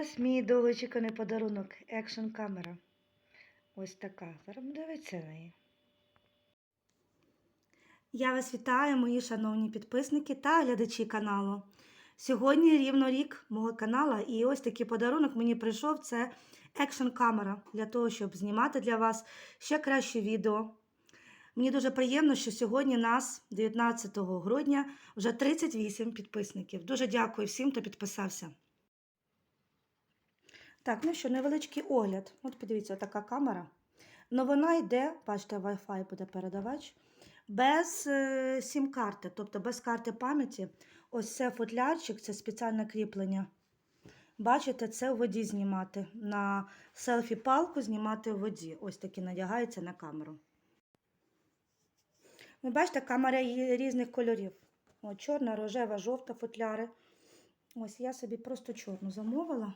Ось мій довгоочікуваний подарунок екшн камера. Ось така. Зараз дивиться на неї. Я вас вітаю, мої шановні підписники та глядачі каналу. Сьогодні рівно рік мого каналу, і ось такий подарунок мені прийшов. Це екшн камера для того, щоб знімати для вас ще краще відео. Мені дуже приємно, що сьогодні нас, 19 грудня, вже 38 підписників. Дуже дякую всім, хто підписався. Так, ну що, невеличкий огляд. От подивіться, така камера. Ну вона йде, бачите, Wi-Fi буде передавач, без е, сім-карти, тобто без карти пам'яті. Ось це футлярчик, це спеціальне кріплення. Бачите, це у воді знімати. На селфі-палку знімати у воді. Ось такі надягається на камеру. Ви бачите, камера є різних кольорів. О, чорна, рожева, жовта футляри. Ось я собі просто чорну замовила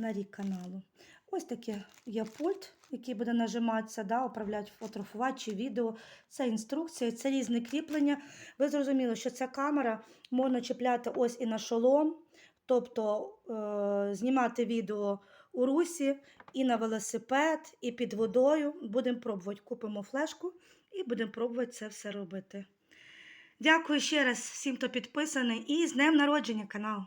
на рік каналу. Ось таке є пульт, який буде нажиматися, да, управляти, фотографувати відео. Це інструкція, це різне кріплення. Ви зрозуміли, що ця камера можна чіпляти ось і на шолом, тобто е- знімати відео у русі, і на велосипед, і під водою. Будемо пробувати. Купимо флешку і будемо пробувати це все робити. Дякую ще раз всім, хто підписаний, і з днем народження канал!